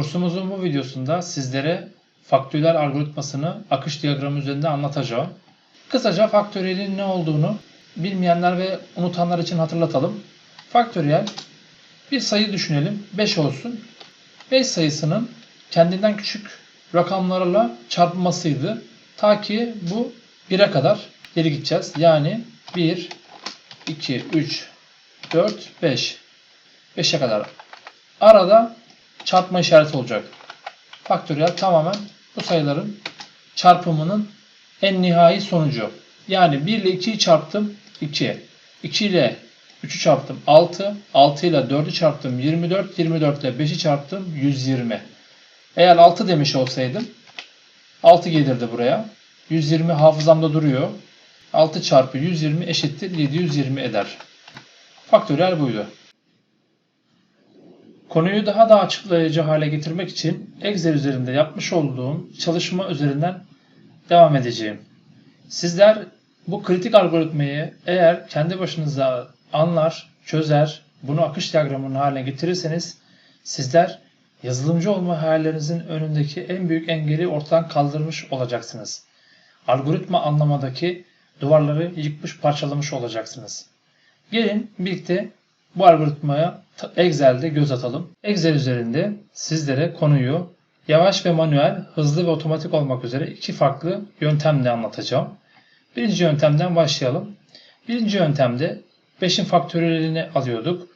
Kursumuzun bu videosunda sizlere faktöriyel algoritmasını akış diyagramı üzerinde anlatacağım. Kısaca faktöriyelin ne olduğunu bilmeyenler ve unutanlar için hatırlatalım. Faktöriyel bir sayı düşünelim 5 olsun. 5 sayısının kendinden küçük rakamlarla çarpılmasıydı. Ta ki bu 1'e kadar geri gideceğiz. Yani 1, 2, 3, 4, 5. 5'e kadar. Arada çarpma işareti olacak. Faktöriyel tamamen bu sayıların çarpımının en nihai sonucu. Yani 1 ile 2'yi çarptım 2. 2 ile 3'ü çarptım 6. 6 ile 4'ü çarptım 24. 24 ile 5'i çarptım 120. Eğer 6 demiş olsaydım 6 gelirdi buraya. 120 hafızamda duruyor. 6 çarpı 120 eşittir 720 eder. Faktöriyel buydu. Konuyu daha da açıklayıcı hale getirmek için Excel üzerinde yapmış olduğum çalışma üzerinden devam edeceğim. Sizler bu kritik algoritmayı eğer kendi başınıza anlar, çözer, bunu akış diyagramının haline getirirseniz sizler yazılımcı olma hayallerinizin önündeki en büyük engeli ortadan kaldırmış olacaksınız. Algoritma anlamadaki duvarları yıkmış parçalamış olacaksınız. Gelin birlikte bu algoritmaya Excel'de göz atalım. Excel üzerinde sizlere konuyu yavaş ve manuel, hızlı ve otomatik olmak üzere iki farklı yöntemle anlatacağım. Birinci yöntemden başlayalım. Birinci yöntemde 5'in faktöriyelini alıyorduk.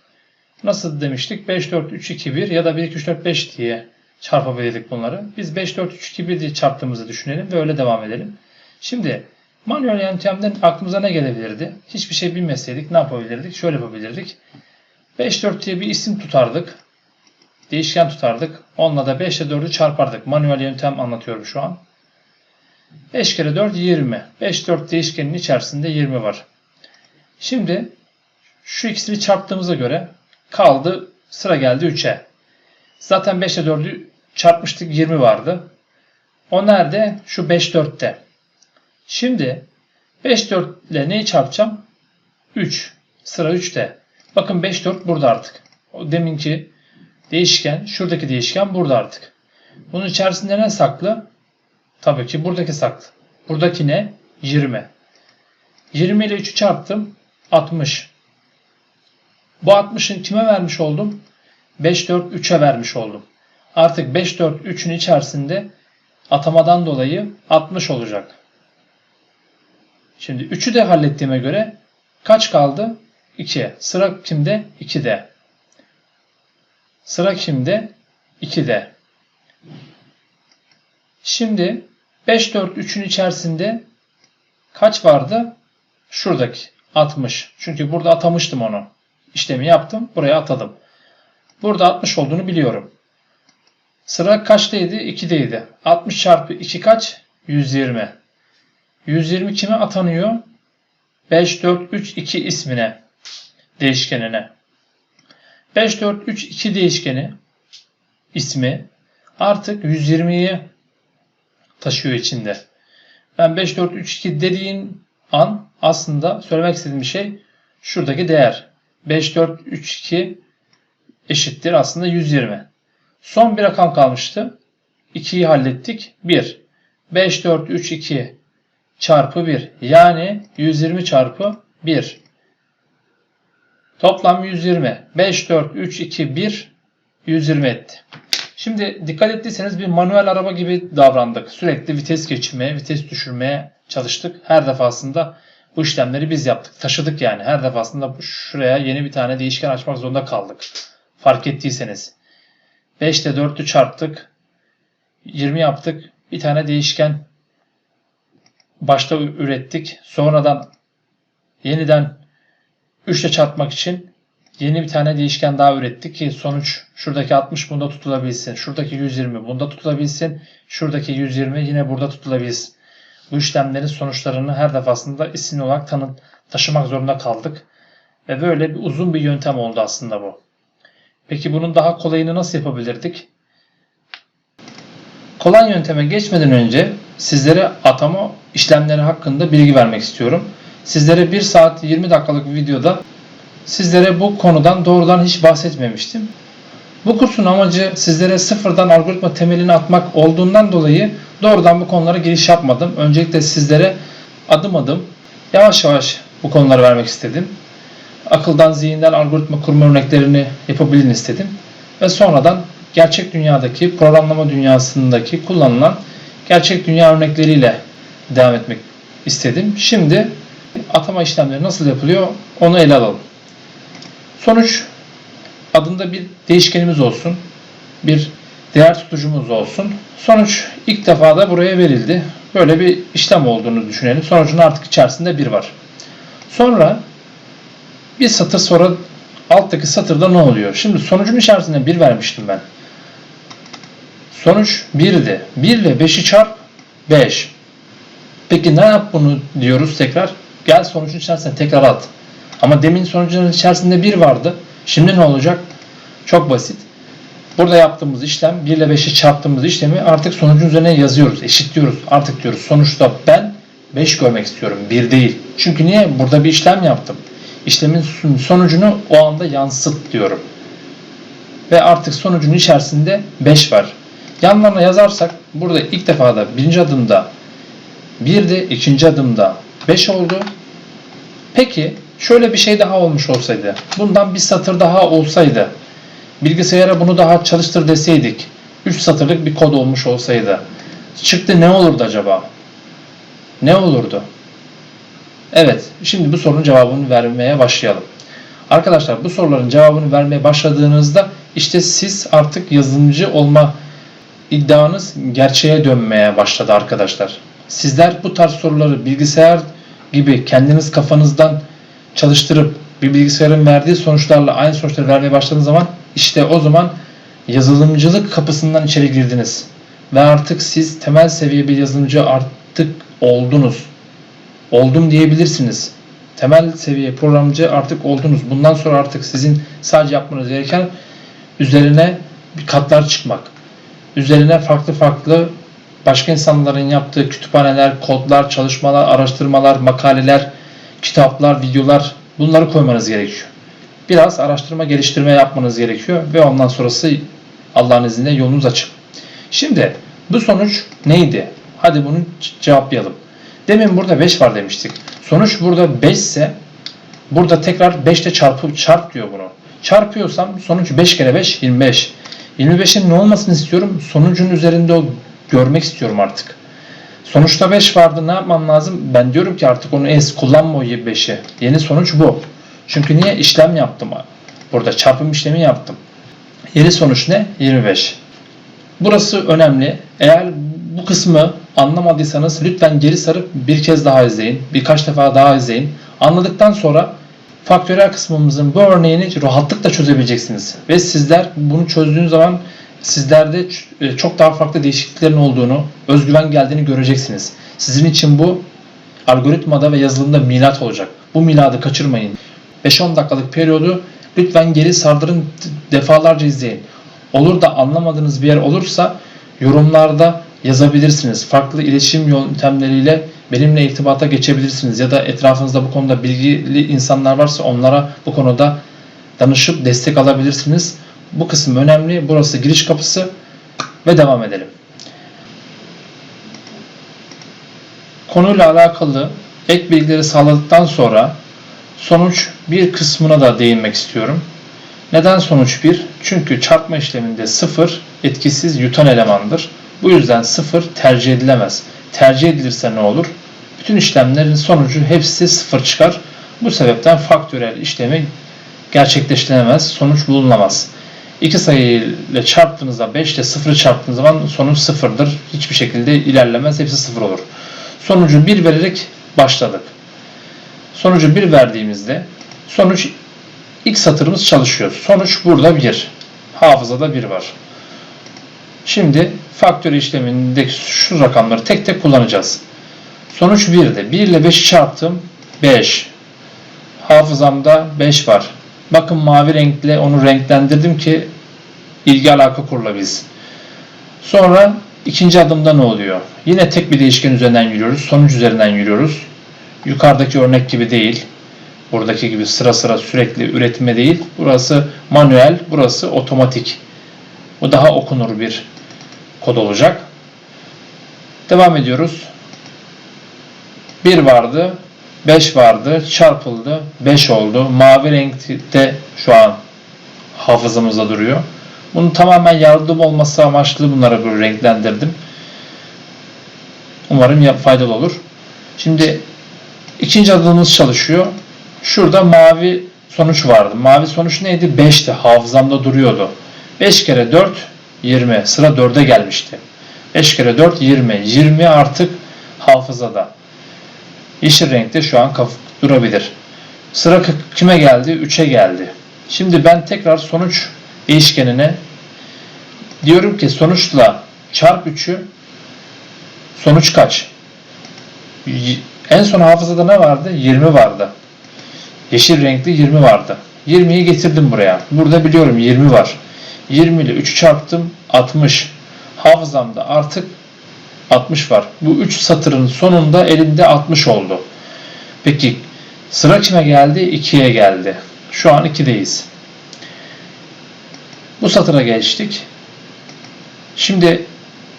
Nasıl demiştik? 5, 4, 3, 2, 1 ya da 1, 2, 3, 4, 5 diye çarpabilirdik bunları. Biz 5, 4, 3, 2, 1 diye çarptığımızı düşünelim ve öyle devam edelim. Şimdi manuel yöntemden aklımıza ne gelebilirdi? Hiçbir şey bilmeseydik ne yapabilirdik? Şöyle yapabilirdik. 5, 4 diye bir isim tutardık. Değişken tutardık. Onunla da 5 ile 4'ü çarpardık. Manuel yöntem anlatıyorum şu an. 5 kere 4 20. 5, 4 değişkenin içerisinde 20 var. Şimdi şu ikisini çarptığımıza göre kaldı sıra geldi 3'e. Zaten 5 ile 4'ü çarpmıştık 20 vardı. O nerede? Şu 5 4'te. Şimdi 5 4 ile neyi çarpacağım? 3. Sıra 3'te. Bakın 5 4 burada artık. O deminki değişken, şuradaki değişken burada artık. Bunun içerisinde ne saklı? Tabii ki buradaki saklı. Buradaki ne? 20. 20 ile 3'ü çarptım. 60. Bu 60'ın kime vermiş oldum? 5 4 3'e vermiş oldum. Artık 5 4 3'ün içerisinde atamadan dolayı 60 olacak. Şimdi 3'ü de hallettiğime göre kaç kaldı? 2. Sıra kimde? 2'de. Sıra kimde? 2'de. Şimdi 5 4 3'ün içerisinde kaç vardı? Şuradaki 60. Çünkü burada atamıştım onu. İşlemi yaptım. Buraya atadım. Burada 60 olduğunu biliyorum. Sıra kaçtaydı? 2'deydi. 60 çarpı 2 kaç? 120. 120 kime atanıyor? 5, 4, 3, 2 ismine. Değişkenine. 5, 4, 3, 2 değişkeni ismi artık 120'yi taşıyor içinde. Ben 5, 4, 3, 2 dediğin an aslında söylemek istediğim şey şuradaki değer. 5, 4, 3, 2 eşittir aslında 120. Son bir rakam kalmıştı. 2'yi hallettik. 1. 5, 4, 3, 2 çarpı 1. Yani 120 çarpı 1. Toplam 120. 5, 4, 3, 2, 1. 120 etti. Şimdi dikkat ettiyseniz bir manuel araba gibi davrandık. Sürekli vites geçirmeye, vites düşürmeye çalıştık. Her defasında bu işlemleri biz yaptık. Taşıdık yani. Her defasında şuraya yeni bir tane değişken açmak zorunda kaldık. Fark ettiyseniz. 5 ile 4'ü çarptık. 20 yaptık. Bir tane değişken başta ürettik. Sonradan yeniden 3 ile çarpmak için yeni bir tane değişken daha ürettik ki sonuç şuradaki 60 bunda tutulabilsin. Şuradaki 120 bunda tutulabilsin. Şuradaki 120 yine burada tutulabilsin. Bu işlemlerin sonuçlarını her defasında isim olarak tanı taşımak zorunda kaldık. Ve böyle bir uzun bir yöntem oldu aslında bu. Peki bunun daha kolayını nasıl yapabilirdik? Kolay yönteme geçmeden önce sizlere atama işlemleri hakkında bilgi vermek istiyorum. Sizlere 1 saat 20 dakikalık bir videoda sizlere bu konudan doğrudan hiç bahsetmemiştim. Bu kursun amacı sizlere sıfırdan algoritma temelini atmak olduğundan dolayı doğrudan bu konulara giriş yapmadım. Öncelikle sizlere adım adım yavaş yavaş bu konuları vermek istedim. Akıldan zihinden algoritma kurma örneklerini yapabilin istedim. Ve sonradan gerçek dünyadaki programlama dünyasındaki kullanılan gerçek dünya örnekleriyle devam etmek istedim. Şimdi atama işlemleri nasıl yapılıyor onu ele alalım. Sonuç adında bir değişkenimiz olsun. Bir değer tutucumuz olsun. Sonuç ilk defa da buraya verildi. Böyle bir işlem olduğunu düşünelim. Sonucun artık içerisinde bir var. Sonra bir satır sonra alttaki satırda ne oluyor? Şimdi sonucun içerisinde bir vermiştim ben. Sonuç 1'di. 1 ile 5'i çarp 5. Peki ne yap bunu diyoruz tekrar? Gel sonucun içerisine tekrar at. Ama demin sonucun içerisinde 1 vardı. Şimdi ne olacak? Çok basit. Burada yaptığımız işlem 1 ile 5'i çarptığımız işlemi artık sonucun üzerine yazıyoruz. Eşitliyoruz. Artık diyoruz sonuçta ben 5 görmek istiyorum. 1 değil. Çünkü niye? Burada bir işlem yaptım. İşlemin sonucunu o anda yansıt diyorum. Ve artık sonucun içerisinde 5 var. Yanlarına yazarsak burada ilk defa da birinci adımda 1 de ikinci adımda 5 oldu. Peki şöyle bir şey daha olmuş olsaydı. Bundan bir satır daha olsaydı. Bilgisayara bunu daha çalıştır deseydik. 3 satırlık bir kod olmuş olsaydı. Çıktı ne olurdu acaba? Ne olurdu? Evet, şimdi bu sorunun cevabını vermeye başlayalım. Arkadaşlar bu soruların cevabını vermeye başladığınızda işte siz artık yazılımcı olma iddianız gerçeğe dönmeye başladı arkadaşlar. Sizler bu tarz soruları bilgisayar gibi kendiniz kafanızdan çalıştırıp bir bilgisayarın verdiği sonuçlarla aynı sonuçları vermeye başladığınız zaman işte o zaman yazılımcılık kapısından içeri girdiniz. Ve artık siz temel seviye bir yazılımcı artık oldunuz. Oldum diyebilirsiniz. Temel seviye programcı artık oldunuz. Bundan sonra artık sizin sadece yapmanız gereken üzerine katlar çıkmak. Üzerine farklı farklı başka insanların yaptığı kütüphaneler, kodlar, çalışmalar, araştırmalar, makaleler, kitaplar, videolar bunları koymanız gerekiyor. Biraz araştırma, geliştirme yapmanız gerekiyor ve ondan sonrası Allah'ın izniyle yolunuz açık. Şimdi bu sonuç neydi? Hadi bunu cevaplayalım. Demin burada 5 var demiştik. Sonuç burada 5 ise burada tekrar 5 ile çarpıp çarp diyor bunu. Çarpıyorsam sonuç 5 kere 5 25. 25'in ne olmasını istiyorum? Sonucun üzerinde o görmek istiyorum artık. Sonuçta 5 vardı ne yapmam lazım? Ben diyorum ki artık onu es kullanma o 5'i. Yeni sonuç bu. Çünkü niye? işlem yaptım. Burada çarpım işlemi yaptım. Yeni sonuç ne? 25. Burası önemli. Eğer bu kısmı anlamadıysanız lütfen geri sarıp bir kez daha izleyin. Birkaç defa daha izleyin. Anladıktan sonra faktörel kısmımızın bu örneğini rahatlıkla çözebileceksiniz. Ve sizler bunu çözdüğünüz zaman sizlerde e, çok daha farklı değişikliklerin olduğunu, özgüven geldiğini göreceksiniz. Sizin için bu algoritmada ve yazılımda milat olacak. Bu miladı kaçırmayın. 5-10 dakikalık periyodu lütfen geri sardırın defalarca izleyin. Olur da anlamadığınız bir yer olursa yorumlarda yazabilirsiniz. Farklı iletişim yöntemleriyle benimle irtibata geçebilirsiniz ya da etrafınızda bu konuda bilgili insanlar varsa onlara bu konuda danışıp destek alabilirsiniz. Bu kısım önemli. Burası giriş kapısı ve devam edelim. Konuyla alakalı ek bilgileri sağladıktan sonra sonuç bir kısmına da değinmek istiyorum. Neden sonuç 1? Çünkü çarpma işleminde 0 etkisiz yutan elemandır. Bu yüzden 0 tercih edilemez. Tercih edilirse ne olur? Bütün işlemlerin sonucu hepsi 0 çıkar. Bu sebepten faktörel işlemi gerçekleştirilemez, sonuç bulunamaz. İki sayı ile çarptığınızda 5 ile 0'ı çarptığınız zaman sonuç 0'dır. Hiçbir şekilde ilerlemez. Hepsi 0 olur. Sonucu 1 vererek başladık. Sonucu 1 verdiğimizde sonuç ilk satırımız çalışıyor. Sonuç burada 1. Hafızada 1 var. Şimdi faktör işlemindeki şu rakamları tek tek kullanacağız. Sonuç 1'de. 1 ile 5'i çarptım. 5. Hafızamda 5 var. Bakın mavi renkle onu renklendirdim ki ilgi alaka kurulabilsin. Sonra ikinci adımda ne oluyor? Yine tek bir değişken üzerinden yürüyoruz. Sonuç üzerinden yürüyoruz. Yukarıdaki örnek gibi değil. Buradaki gibi sıra sıra sürekli üretme değil. Burası manuel, burası otomatik. Bu daha okunur bir kod olacak. Devam ediyoruz. 1 vardı, 5 vardı, çarpıldı, 5 oldu. Mavi renkte şu an hafızamızda duruyor. Bunun tamamen yardım olması amaçlı bunları böyle renklendirdim. Umarım faydalı olur. Şimdi ikinci adımımız çalışıyor. Şurada mavi sonuç vardı. Mavi sonuç neydi? 5'ti. Hafızamda duruyordu. 5 kere 4 20. Sıra 4'e gelmişti. 5 kere 4 20. 20 artık hafızada. Yeşil renkte şu an durabilir. Sıra kime geldi? 3'e geldi. Şimdi ben tekrar sonuç değişkenine diyorum ki sonuçla çarp 3'ü sonuç kaç? En son hafızada ne vardı? 20 vardı. Yeşil renkli 20 vardı. 20'yi getirdim buraya. Burada biliyorum 20 var. 20 ile 3'ü çarptım 60. Hafızamda artık 60 var. Bu 3 satırın sonunda elimde 60 oldu. Peki sıra kime geldi? 2'ye geldi. Şu an 2'deyiz. Bu satıra geçtik. Şimdi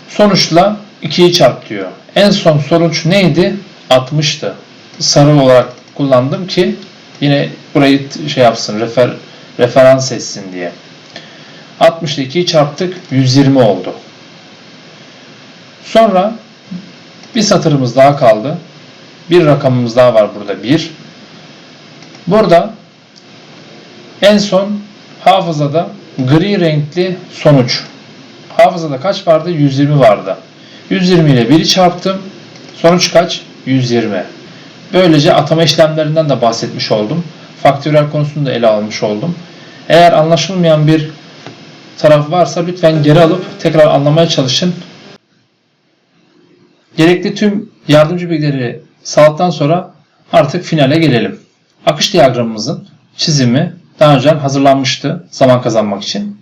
sonuçla 2'yi çarp diyor. En son sonuç neydi? 60'tı. Sarı olarak kullandım ki yine burayı şey yapsın, refer, referans etsin diye. 60 ile 2'yi çarptık, 120 oldu. Sonra bir satırımız daha kaldı. Bir rakamımız daha var burada 1. Burada en son hafızada gri renkli sonuç. Hafızada kaç vardı? 120 vardı. 120 ile 1'i çarptım. Sonuç kaç? 120. Böylece atama işlemlerinden de bahsetmiş oldum. Faktörel konusunu da ele almış oldum. Eğer anlaşılmayan bir taraf varsa lütfen geri alıp tekrar anlamaya çalışın. Gerekli tüm yardımcı bilgileri sağladıktan sonra artık finale gelelim. Akış diyagramımızın çizimi daha önce hazırlanmıştı zaman kazanmak için.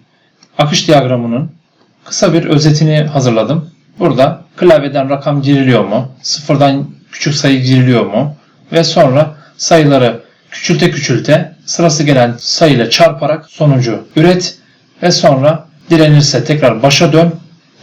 Akış diyagramının kısa bir özetini hazırladım. Burada klavyeden rakam giriliyor mu? Sıfırdan küçük sayı giriliyor mu? Ve sonra sayıları küçülte küçülte sırası gelen sayıyla çarparak sonucu üret ve sonra direnirse tekrar başa dön,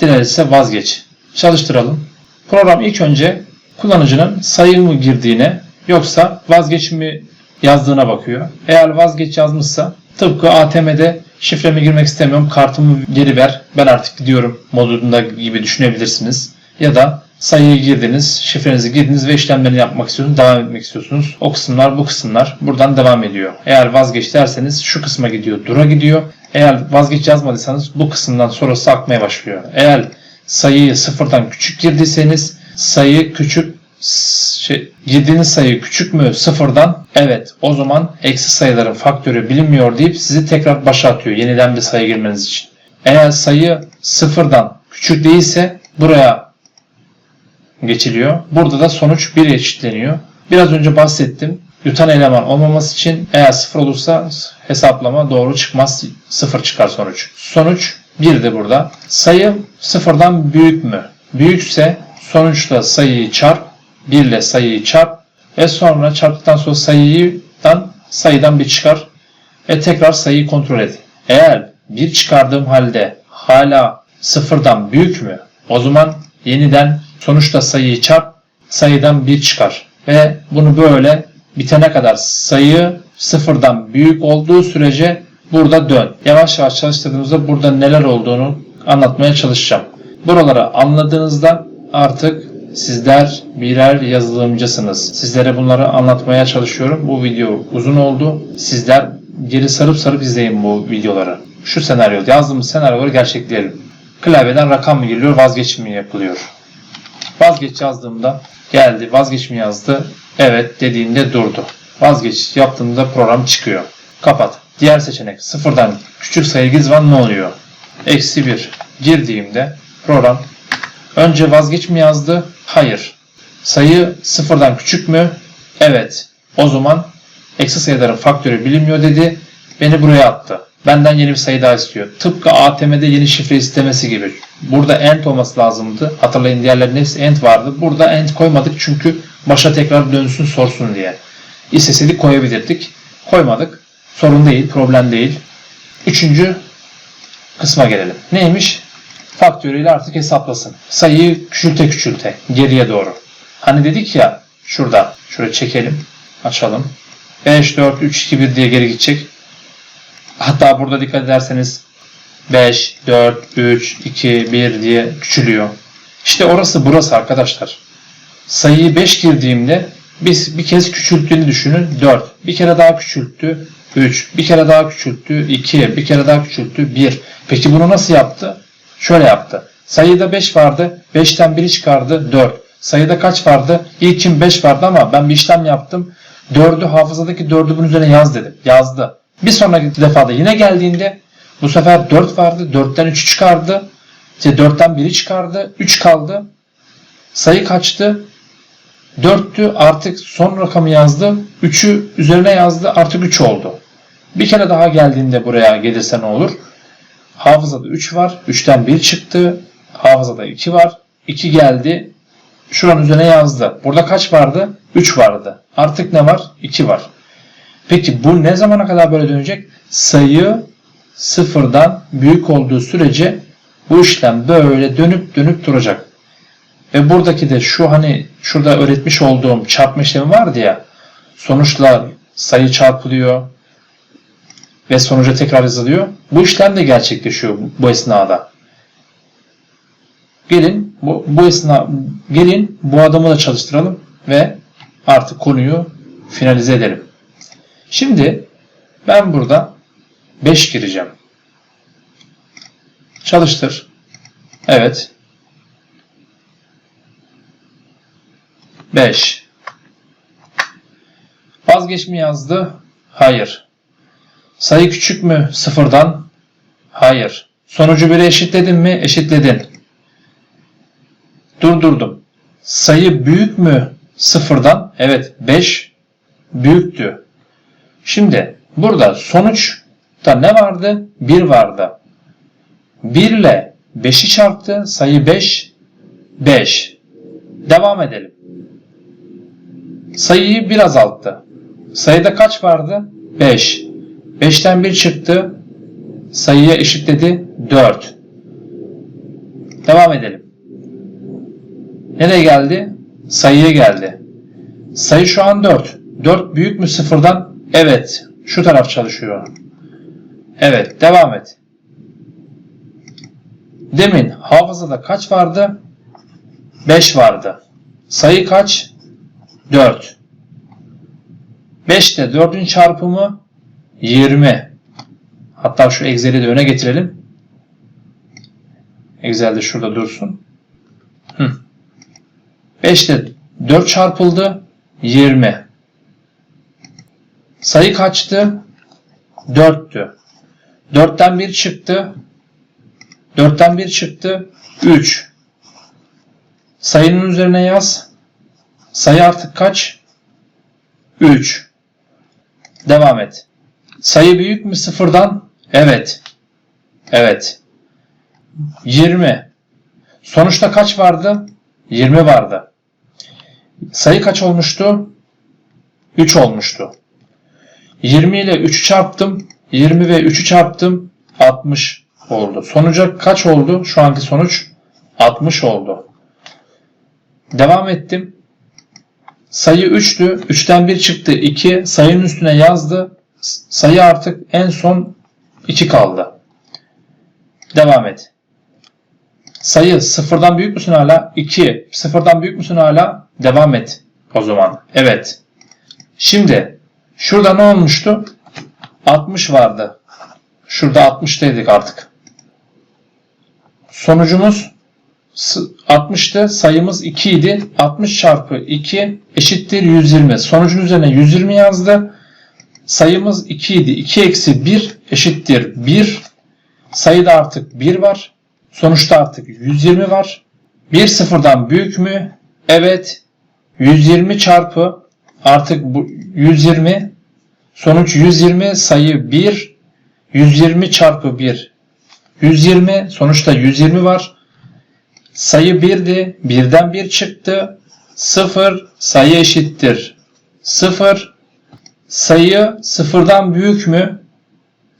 direnirse vazgeç. Çalıştıralım. Program ilk önce kullanıcının sayı mı girdiğine yoksa vazgeç mi yazdığına bakıyor. Eğer vazgeç yazmışsa tıpkı ATM'de şifremi girmek istemiyorum kartımı geri ver ben artık gidiyorum modunda gibi düşünebilirsiniz. Ya da sayıyı girdiniz, şifrenizi girdiniz ve işlemlerini yapmak istiyorsunuz, devam etmek istiyorsunuz. O kısımlar bu kısımlar buradan devam ediyor. Eğer vazgeç derseniz şu kısma gidiyor, dura gidiyor. Eğer vazgeç yazmadıysanız bu kısımdan sonrası akmaya başlıyor. Eğer sayıyı sıfırdan küçük girdiyseniz sayı küçük şey, girdiğiniz sayı küçük mü sıfırdan? Evet. O zaman eksi sayıların faktörü bilinmiyor deyip sizi tekrar başa atıyor yeniden bir sayı girmeniz için. Eğer sayı sıfırdan küçük değilse buraya geçiliyor. Burada da sonuç 1 eşitleniyor. Biraz önce bahsettim. Yutan eleman olmaması için eğer sıfır olursa hesaplama doğru çıkmaz. Sıfır çıkar sonuç. Sonuç 1 de burada. Sayı sıfırdan büyük mü? Büyükse sonuçla sayıyı çarp. 1 ile sayıyı çarp. Ve sonra çarptıktan sonra sayıdan sayıdan bir çıkar. Ve tekrar sayıyı kontrol et. Eğer bir çıkardığım halde hala sıfırdan büyük mü? O zaman yeniden sonuçta sayıyı çarp, sayıdan bir çıkar. Ve bunu böyle bitene kadar sayı sıfırdan büyük olduğu sürece burada dön. Yavaş yavaş çalıştırdığımızda burada neler olduğunu anlatmaya çalışacağım. Buraları anladığınızda artık sizler birer yazılımcısınız. Sizlere bunları anlatmaya çalışıyorum. Bu video uzun oldu. Sizler geri sarıp sarıp izleyin bu videoları. Şu senaryoda yazdığımız senaryoları gerçekleyelim. Klavyeden rakam mı giriliyor, vazgeç mi yapılıyor? Vazgeç yazdığımda geldi, vazgeç mi yazdı? Evet dediğinde durdu. Vazgeç yaptığımda program çıkıyor. Kapat. Diğer seçenek sıfırdan küçük sayı gizvan ne oluyor? Eksi 1 girdiğimde program önce vazgeç mi yazdı? Hayır. Sayı sıfırdan küçük mü? Evet. O zaman eksi sayıların faktörü bilinmiyor dedi. Beni buraya attı. Benden yeni bir sayı daha istiyor. Tıpkı ATM'de yeni şifre istemesi gibi. Burada end olması lazımdı. Hatırlayın diğerlerinin hepsi end vardı. Burada end koymadık çünkü başa tekrar dönsün sorsun diye. İsteseydik koyabilirdik. Koymadık. Sorun değil, problem değil. Üçüncü kısma gelelim. Neymiş? Faktörüyle artık hesaplasın. Sayıyı küçülte küçülte geriye doğru. Hani dedik ya şurada. Şöyle çekelim. Açalım. 5, 4, 3, 2, 1 diye geri gidecek. Hatta burada dikkat ederseniz 5, 4, 3, 2, 1 diye küçülüyor. İşte orası burası arkadaşlar. Sayıyı 5 girdiğimde biz bir kez küçülttüğünü düşünün 4. Bir kere daha küçülttü 3. Bir kere daha küçülttü 2. Bir kere daha küçülttü 1. Peki bunu nasıl yaptı? Şöyle yaptı. Sayıda 5 vardı. 5'ten 1'i çıkardı 4. Sayıda kaç vardı? İlkin 5 vardı ama ben bir işlem yaptım. 4'ü hafızadaki 4'ü bunun üzerine yaz dedim. Yazdı. Bir sonraki defada yine geldiğinde bu sefer 4 vardı. 4'ten 3'ü çıkardı. İşte 4'ten 1'i çıkardı. 3 kaldı. Sayı kaçtı? 4'tü artık son rakamı yazdı. 3'ü üzerine yazdı artık 3 oldu. Bir kere daha geldiğinde buraya gelirse ne olur? Hafızada 3 var. 3'ten 1 çıktı. Hafızada 2 var. 2 geldi. Şuranın üzerine yazdı. Burada kaç vardı? 3 vardı. Artık ne var? 2 var. Peki bu ne zamana kadar böyle dönecek? Sayı sıfırdan büyük olduğu sürece bu işlem böyle dönüp dönüp duracak. Ve buradaki de şu hani şurada öğretmiş olduğum çarpma işlemi vardı ya. Sonuçlar sayı çarpılıyor ve sonuca tekrar yazılıyor. Bu işlem de gerçekleşiyor bu esnada. Gelin bu, bu esna gelin bu adamı da çalıştıralım ve artık konuyu finalize edelim. Şimdi ben burada 5 gireceğim. Çalıştır. Evet. 5. Vazgeç mi yazdı? Hayır. Sayı küçük mü sıfırdan? Hayır. Sonucu 1'e eşitledin mi? Eşitledin. Durdurdum. Sayı büyük mü sıfırdan? Evet 5 büyüktü. Şimdi burada sonuçta ne vardı? 1 vardı. 1 ile 5'i çarptı. Sayı 5. 5. Devam edelim. Sayıyı bir azalttı. Sayıda kaç vardı? 5. 5'ten 1 çıktı. Sayıya eşitledi. 4. Devam edelim. Nereye geldi? Sayıya geldi. Sayı şu an 4. 4 büyük mü sıfırdan? Evet. Şu taraf çalışıyor. Evet. Devam et. Demin hafızada kaç vardı? 5 vardı. Sayı kaç? 4. 5 ile 4'ün çarpımı 20. Hatta şu Excel'i de öne getirelim. Excel de şurada dursun. Hı. 5 ile 4 çarpıldı. 20. Sayı kaçtı? 4'tü. 4'ten 1 çıktı. 4'ten 1 çıktı. 3. Sayının üzerine yaz. Sayı artık kaç? 3. Devam et. Sayı büyük mü sıfırdan? Evet. Evet. 20. Sonuçta kaç vardı? 20 vardı. Sayı kaç olmuştu? 3 olmuştu. 20 ile 3'ü çarptım. 20 ve 3'ü çarptım. 60 oldu. Sonuca kaç oldu? Şu anki sonuç 60 oldu. Devam ettim. Sayı 3'tü. 3'ten 1 çıktı. 2. Sayının üstüne yazdı. Sayı artık en son 2 kaldı. Devam et. Sayı sıfırdan büyük müsün hala? 2. Sıfırdan büyük müsün hala? Devam et. O zaman. Evet. Şimdi şurada ne olmuştu? 60 vardı. Şurada 60 dedik artık. Sonucumuz 60'tı. Sayımız 2 idi. 60 çarpı 2 eşittir 120. Sonucun üzerine 120 yazdı. Sayımız 2 idi. 2 eksi 1 eşittir 1. Sayıda artık 1 var. Sonuçta artık 120 var. 1 sıfırdan büyük mü? Evet. 120 çarpı artık bu 120 sonuç 120 sayı 1 120 çarpı 1 120 sonuçta 120 var. Sayı 1'di. 1'den 1 çıktı. 0 sayı eşittir. 0 sayı sıfırdan büyük mü?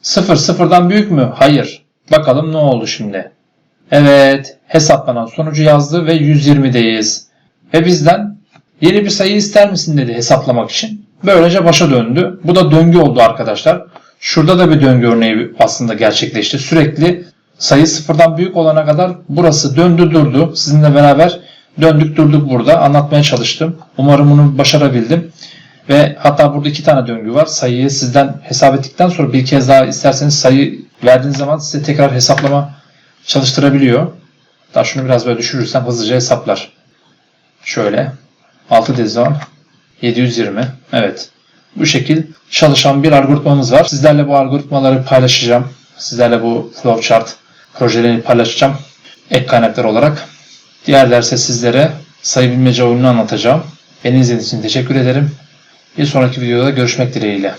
0 sıfırdan büyük mü? Hayır. Bakalım ne oldu şimdi. Evet, hesaplanan sonucu yazdı ve 120'deyiz. Ve bizden yeni bir sayı ister misin dedi hesaplamak için. Böylece başa döndü. Bu da döngü oldu arkadaşlar. Şurada da bir döngü örneği aslında gerçekleşti. Sürekli sayı sıfırdan büyük olana kadar burası döndü durdu. Sizinle beraber döndük durduk burada. Anlatmaya çalıştım. Umarım bunu başarabildim. Ve hatta burada iki tane döngü var. Sayıyı sizden hesap ettikten sonra bir kez daha isterseniz sayı verdiğiniz zaman size tekrar hesaplama çalıştırabiliyor. Daha şunu biraz böyle düşürürsem hızlıca hesaplar. Şöyle 6 dediği zaman 720. Evet. Bu şekil çalışan bir algoritmamız var. Sizlerle bu algoritmaları paylaşacağım. Sizlerle bu flowchart projelerini paylaşacağım. Ek kaynaklar olarak. Diğer derse sizlere sayı bilmece oyununu anlatacağım. Beni izlediğiniz için teşekkür ederim. Bir sonraki videoda görüşmek dileğiyle.